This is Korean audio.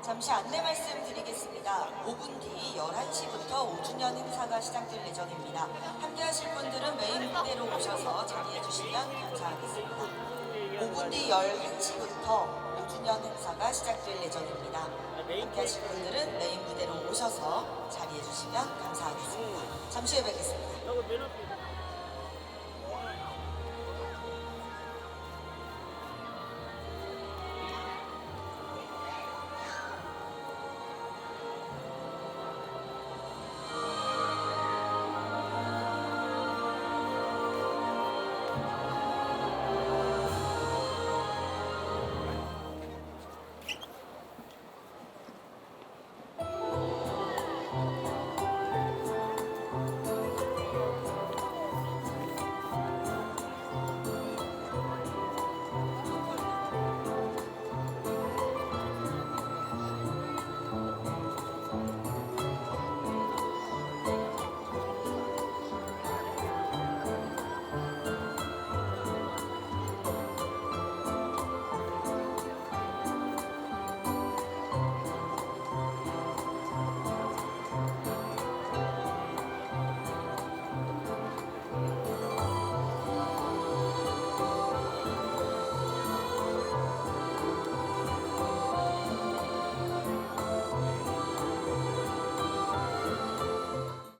잠시 안내 말씀드리겠습니다. 5분 뒤 11시부터 5주년 행사가 시작될 예정입니다. 함께 하실 분들은 메인 무대로 오셔서 자리해 주시면 감사하겠습니다. 5분 뒤 11시부터 5주년 행사가 시작될 예정입니다. 함께 하실 분들은 메인 무대로 오셔서 자리해 주시면 감사하겠습니다. 잠시 후에 뵙겠습니다.